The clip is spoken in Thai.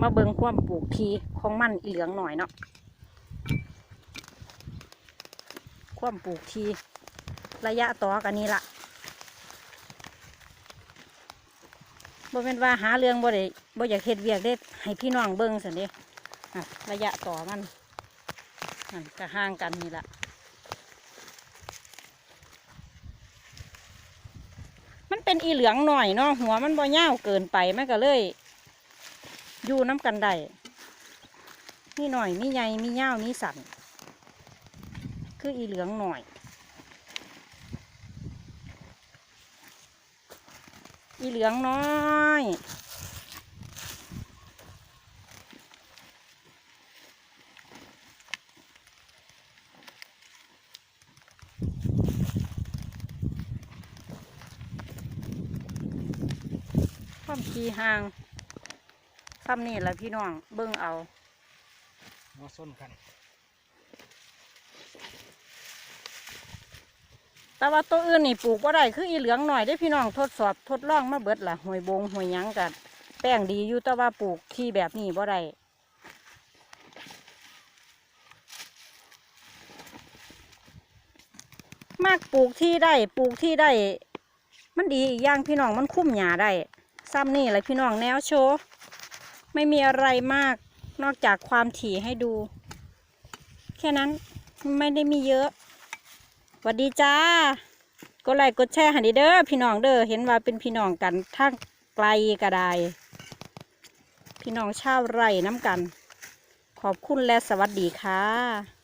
มาเบิงความปลูกทีของมันอีเหลืองหน่อยเนาะความปลูกทีระยะต่อกันนี้ละบ่เป็นว่าหาเรื่องบ่ได้บ่อยากเฮ็ดเวียกได้ให้พี่น้องเบิงสันเด้อ่ระยะต่อมันนั่นก็ห่างกันนี่ละมันเป็นอีเหลืองหน่อยเนาะหัวมันบ่ยาวเกินไปมันก็เลย อยู่น้ำกันได้มีหน่อย มีใหญ่ มียาวมีสันคืออีเหลืองหน่อยอีเหลืองน้อยความขี้ห่าง ซ้ำนี่แหละพี่น้องเบิ่งเอามาส้นกันแต่ว่าตัวอื่นนี่ปลูกบ่ได้คืออีเหลืองหน่อยได้อพี่น้องทดสอบทดลองมาเบิดล่ะหวยบงหวยหยังกันแป้งดีอยู่แต่ว่าปลูกที่แบบนี้บ่ได้มากปลูกที่ได้ปลูกที่ได้ มันดีอีกอย่างพี่น้องมันคุ้มหญ้าได้ซ้ำนี่แหละพี่น้องแนวโชว์ ไม่มีอะไรมาก นอกจากความถี่ให้ดู แค่นั้นไม่ได้มีเยอะสวัสดีจ้ากดไลค์กดแชร์หันเด้อพี่น้องเด้อเห็นว่าเป็นพี่น้องกันทั้งไกลก็ได้พี่น้องชาวไร่น้ำกัน ขอบคุณและสวัสดีค่ะ